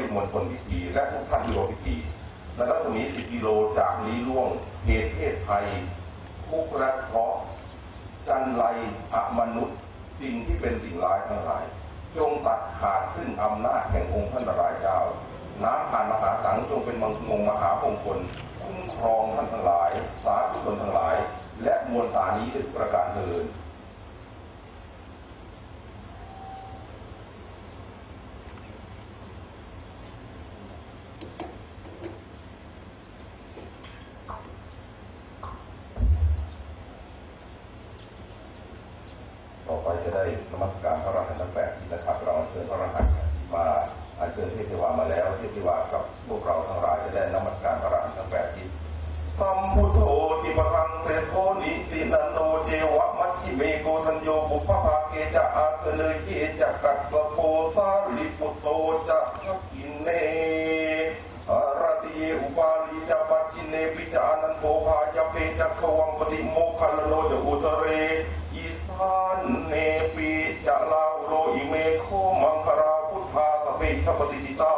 ริมณฑลพิธี และทุกท่านที่ร่วมพิธีในรัศมี10 กิโลจากนี้ล่วงเหตุเพศภัยทุกข์และเคราะห์จันไรอมนุษย์สิ่งที่เป็นสิ่งร้ายทั้งหลาย จงตัดขาดซึ่งอำนาจแห่งองค์พระนารายณ์เจ้า น้ำผ่านมหาสังจงเป็นมังงมหามงคลคุ้มครองท่านทั้งหลาย สาธุชนทั้งหลาย และมวลสานี้ด้วยประการเทิน ต่อไปจะได้นมัสการพระรหันต์ทั้งแปดนะครับเราเชิญพระรหันต์มาอัญเชิญเทพเทวามาแล้วเทพเทวากับพวกเราทั้งหลายจะได้นมัสการพระรหันต์ทั้งแปดที่สัมพุทโธติปรังเตโทนิตินันโนเจวะมัชชิเมโกทัญโยบุพภาเกจะอาเกเลเยจะกัสสะโพสาลิปุตโตจะชักกินเน สเปชปฏิจิตา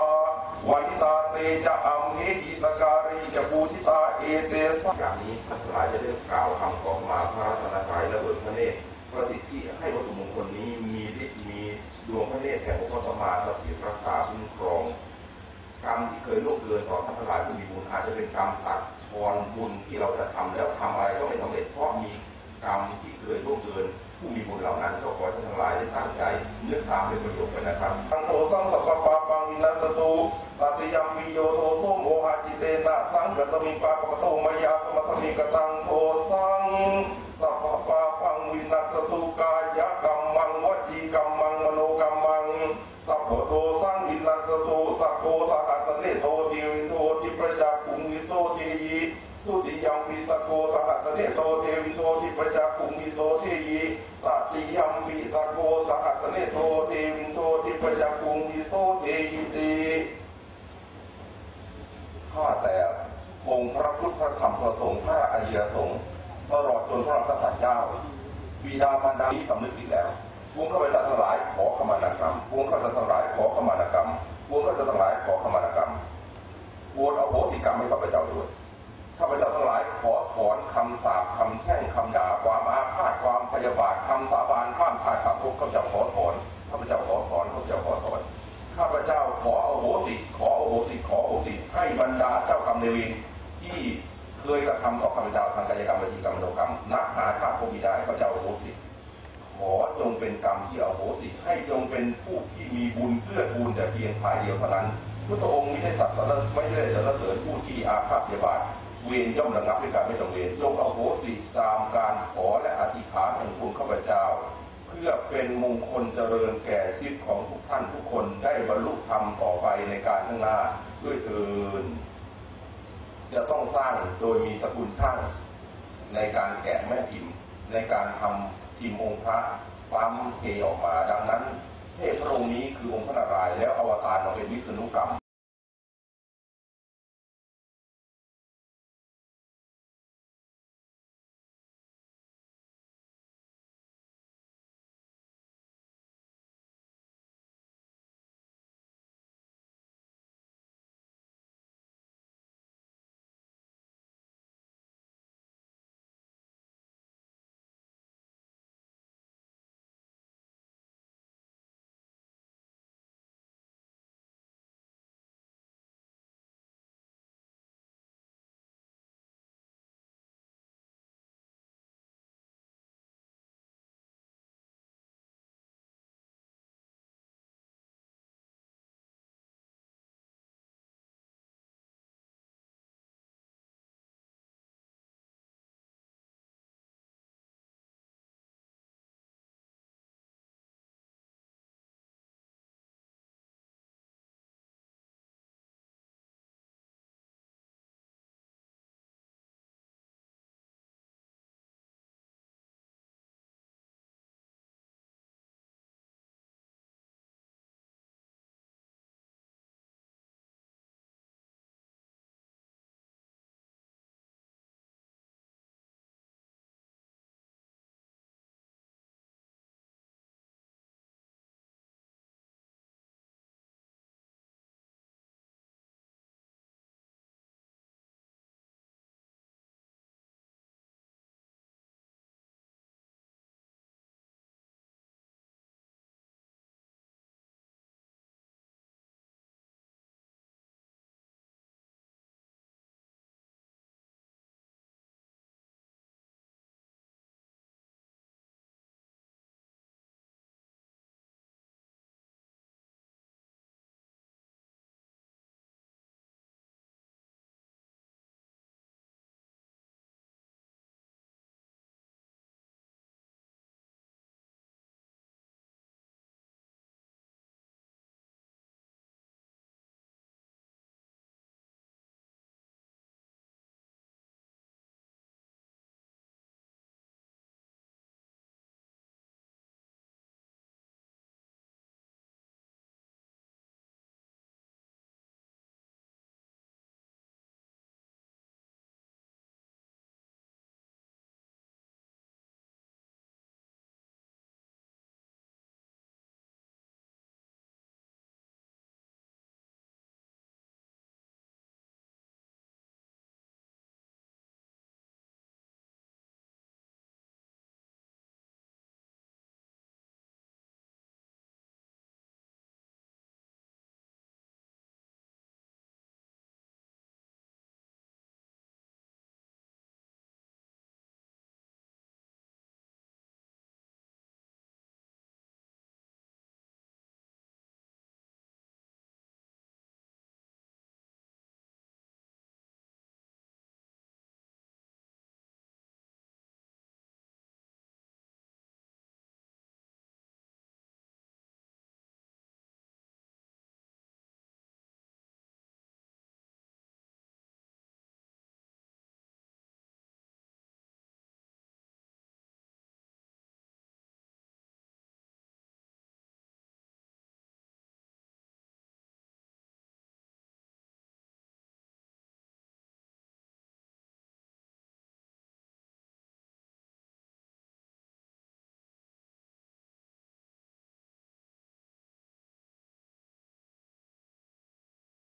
วันตาเตจะอัมเหหิสการีจะปูชิตาเอเตสอย่างนี้ท่านทั้งหลายจะได้กล่าวคำของมาพระรัตนตรัยและเบิกพระเนตรพระสิทธิให้วัตถุมงคลนี้มีฤทธิ์มีดวงพระเนตรแห่งองค์พระสัมมาสัมพุทธรักษาคุ้มครองกรรมที่เคยล่วงเกินต่อท่านทั้งหลายผู้มีบุญอาจจะเป็นกรรมตัดทอนบุญที่เราจะทำแล้วทำอะไรก็ไม่สำเร็จเพราะมีกรรมที่เคยล่วงเกินผู้มีบุญเหล่านั้นก็ขอให้ท่านทั้งหลายได้ตั้งใจนึกตามเป็นประโยชน์กันนะครับตังโตสังสัพพะังวินัสตุตัติยัมปิโยโทโสโมหะจิเตนะสังกัตมิปาปะโตมายาสมัตมิกตังโทสังสัพพะปังวินัสตุกายกรรมังวจีกรรมังมโนกรรมังสัพพโตสังวินัสโตสัพโตสหัสเนโตติวิโตติประจักขุงวิโตเทยีทุติยัมปิสโกสหัสเนโตเทวิโตติประจักขุงวิโตเทยีตติยัมปิสโกสหัสเนโตเทวิโตติประจักขุงวิโตเทยีติข้าแต่องค์ พระพุทธรรมพระสงฆ์พระอริยสงฆ์ตลอดจนพระสัตว์เจ้าบิดามารดาที่สำนึกผิดแล้ววงข้าพเจ้าทั้งหลายขอขมานกรรมวงข้าพเจ้าทั้งหลายขอขมานกรรมวงข้าพเจ้าทั้งหลายขอขมานกรรมโปรดอโหสิกรรมให้ข้าพเจ้าด้วยข้าพเจ้าทั้งหลายขอถอนคำสาปคำแช่งคำด่าความอาฆาตความพยาบาทคำสาบานข้ามขาดคำทุกข้าพเจ้าขอถอนข้าพเจ้าขอถอนข้าพเจ้าขอถอนข้าพเจ้าขออโหสิขออโหสิขออโหสิให้บรรดาเจ้ากรรมในเวรที่ เคยกระทำต่อข้าพเจ้าทางกายกรรมวจีกรรมโนกรรมนักหาทางพวกมิได้ข้าพเจ้าอโหสิขอจงเป็นกรรมที่อโหสิให้จงเป็นผู้ที่มีบุญเพื่อบูญแต่เพียงภายเดียวเท่านั้นพุทธองค์ไม่ได้ตัดสรรไม่ได้สรรเสริญผู้ที่อาฆาตพยาบาทเวรย่อมระงับด้วยการไม่ต้องเวรจงอโหสิตามการขอและอธิษฐานของคุณข้าพเจ้า เพื่อเป็นมงคลเจริญแก่ชีวิตของทุกท่านทุกคนได้บรรลุธรรมต่อไปในการข้างหน้าด้วยเถิน จะต้องสร้างโดยมีสกุลช่างในการแกะแม่พิมพ์ ในการทำพิมพ์องค์พระปั๊มเทออกมา ดังนั้นเทพพระองค์นี้คือองค์พระนารายณ์แล้วอวตารมาเป็นวิษณุกรรม